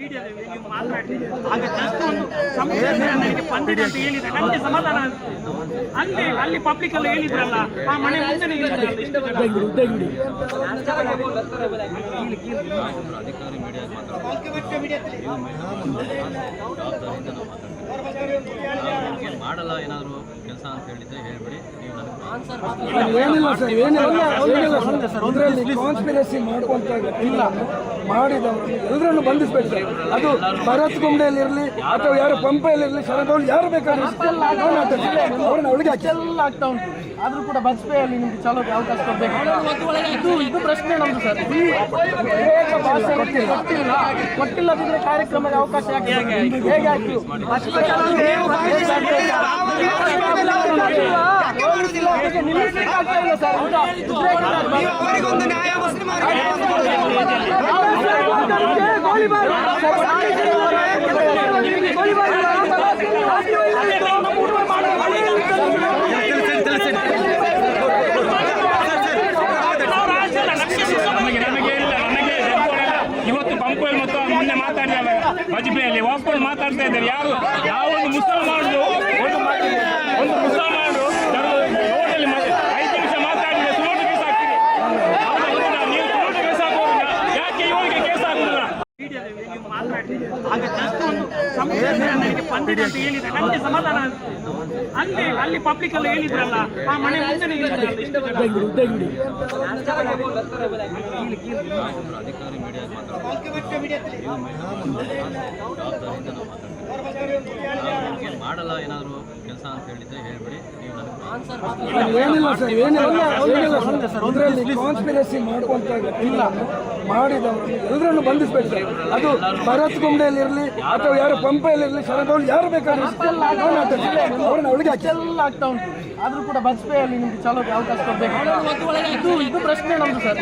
ಆಗ ಜಸ್ಟ್ ಒಂದು ಸಮಸ್ಯೆ ನನಗೆ ಬಂದಿದೆ ಅಂತ ಹೇಳಿದ್ರೆ ನನಗೆ ಸಮಾಧಾನ. ಅಲ್ಲಿ ಅಲ್ಲಿ ಪಬ್ಲಿಕ್ ಎಲ್ಲ ಹೇಳಿದ್ರಲ್ಲ ಆ ಮನೆ ಮುಂದೆ ಇಷ್ಟು ಜನ. ಅಧಿಕಾರಿ ಮೀಡಿಯಾ ಮಾತಾಡ್ತಾರೆ ನೀವು ಜವಾಬ್ದಾರಿಯಿಂದ ನಾವು ಮಾತಾಡ್ತೀವಿ ಮಾಡಲ್ಲ ಏನಾದರೂ ಕೆಲಸ ಅಂತ ಹೇಳಿದ್ರೆ ಹೇಳ್ಬಿಡಿ ನೀವು ನನಗೆ ಕಾನ್ಸ್ಪಿರಸಿ ಮಾಡುವಂತ ಇಲ್ಲ ಮಾಡಿದವರು. ಎಲ್ಲರನ್ನು ಬಂಧಿಸಬೇಕು ಅದು ಭರತ್ ಗುಂಡೆಯಲ್ಲಿರಲಿ ಅಥವಾ ಯಾರು ಪಂಪೆಯಲ್ಲಿರಲಿ ಶರದೌಲ್ ಯಾರು ಬೇಕಾದ್ರೂ ಅವ್ರನ್ನ ಎಲ್ಲ ಆಗ್ತಾ ಉಂಟು. ಆದ್ರೂ ಕೂಡ ಬಜ್ಪೆಯಲ್ಲಿ ನಿಮ್ಗೆ ಚಲೋಗೆ ಅವಕಾಶ ಕೊಡ್ಬೇಕು. ಇದು ಇದು ಪ್ರಶ್ನೆ ನಮ್ದು ಸರ್. ಈ ವಿವೇಕ ಭಾಷೆ ಗೊತ್ತಿಲ್ಲ. ಗೊತ್ತಿಲ್ಲದಿದ್ರೆ ಕಾರ್ಯಕ್ರಮದ ಅವಕಾಶ ಯಾಕೆ ಹೇಗೆ ಆಯ್ತು? ನಿಲ್ಲಿಸ್ಲಿಕ್ಕೆ ಆಗ್ತಾ ಇಲ್ಲ ಸರ್? ಹೌದಾ? ಅವರಿಗೊಂದು ನ್ಯಾಯ ವಸೂಲಿ ಮಾಡಿ ಗೋಲಿಬಾರ್ ನಮಗೆ ನಮಗೆ ಇಲ್ಲ ನನಗೆ ಹೆದರಿಕೆ ಇಲ್ಲ. ಇವತ್ತು ಪಂಪಲ್ಲಿ ಮತ್ತು ಮೊನ್ನೆ ಮಾತಾಡಿದಲ್ಲ ವಾಜಪೇಯಿಯಲ್ಲಿ ವಾಪಸ್ ಮಾತಾಡ್ತಾ ಇದ್ದಾರೆ. ಯಾರು? ಯಾವ ಒಂದು ಮುಸಲ್ಮಾನರು ಒಂದು ಒಂದು ಮುಸಲ್ಮಾನರು ರೋಡಲ್ಲಿ ಐದು ನಿಮಿಷ ಮಾತಾಡಿದ್ರೆ ಸುಮಾರು ಕೇಸ್ ಹಾಕ್ತೀರಿ ಹೌದಾ? ನೀವು ಸುಮಾರು ಕೇಸ್ ಹಾಕೋದಿಲ್ಲ ಯಾಕೆ ಇವರಿಗೆ ಕೇಸ್ ಹಾಕುದಿಲ್ಲ ಮೀಡಿಯಾದಲ್ಲಿ ನೀವು ಮಾತನಾಡಿದ್ದೀರಿ ಆಗ ಜಸ್ಟ್ ಒಂದು ಸಮಸ್ಯೆ ನನಗೆ ಬಂದಿದೆ ಅಂತ ಹೇಳಿದ್ರೆ ನನಗೆ ಸಮಾಧಾನ ಅಲ್ಲಿ ಅಲ್ಲಿ ಪಬ್ಲಿಕ್ ಅಲ್ಲಿ ಹೇಳಿದ್ರಲ್ಲ ಆ ಮನೆ ಮುಂದೆ ನಿಲ್ಲಿಸಿದ್ರಲ್ಲ ಇಷ್ಟು ಜನ. ಜವಾಬ್ದಾರಿಯಿಂದ ಮಾಡಲ್ಲ ಏನಾದರೂ ಕೆಲಸ ಅಂತ ಹೇಳಿದ್ರೆ ಹೇಳ್ಬಿಡಿ. ನೀವು ನನಗೆ ಏನಿಲ್ಲ ಸರ್ ಏನಿಲ್ಲ. ಏನಿಲ್ಲ ಸರ್. ಅದರಲ್ಲಿ ಕಾನ್ಸ್ಪಿರಸಿ ಮಾಡುವಂತ ಇಲ್ಲ ಮಾಡಿದವರು ಎಲ್ಲರನ್ನು ಬಂಧಿಸಬೇಕು ಅದು ಭರತ್ ಗುಂಡೆಯಲ್ಲಿರಲಿ ಅಥವಾ ಯಾರು ಪಂಪೆಯಲ್ಲಿರಲಿ ಶರದವ್ರು ಯಾರು ಬೇಕಾದ್ರೂ ಅವ್ರನ್ನ ಹಾಕಿ. ಎಲ್ಲ ಆಗ್ತಾ ಉಂಟು. ಆದ್ರೂ ಕೂಡ ಬಜ್ಪೆಯಲ್ಲಿ ನಿಮ್ಗೆ ಚಲೋಗೆ ಅವಕಾಶ ಕೊಡ್ಬೇಕು. ಇದು ಇದು ಪ್ರಶ್ನೆ ನಮ್ದು ಸರ್.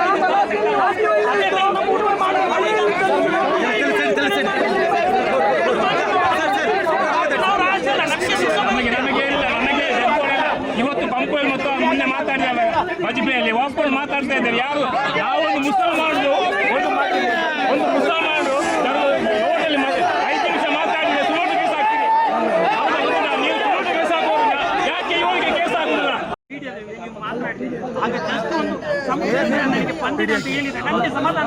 ಮಾತಾಡಿದಲ್ಲ ವಾಸ್ಕೊಂಡು ಮಾತಾಡ್ತಾ ಇದ್ದಾರೆ. ಯಾರು? ಯಾವ ಒಂದು ಮುಸಲ್ಮಾನರು ಒಂದು ಒಂದು ಮುಸಲ್ಮಾನರು ಮ- ಐದು ನಿಮಿಷ ಮಾತಾಡಿದ್ರೆ? ನೀವು ಯಾಕೆ ಇವರಿಗೆ ಕೇಸ್ ಆಗುದಿಲ್ಲ ಆಗ ಜಸ್ಟ್ ಒಂದು ಅಂತ ಹೇಳಿದ್ರೆ ನನಗೆ ಸಮಾಧಾನ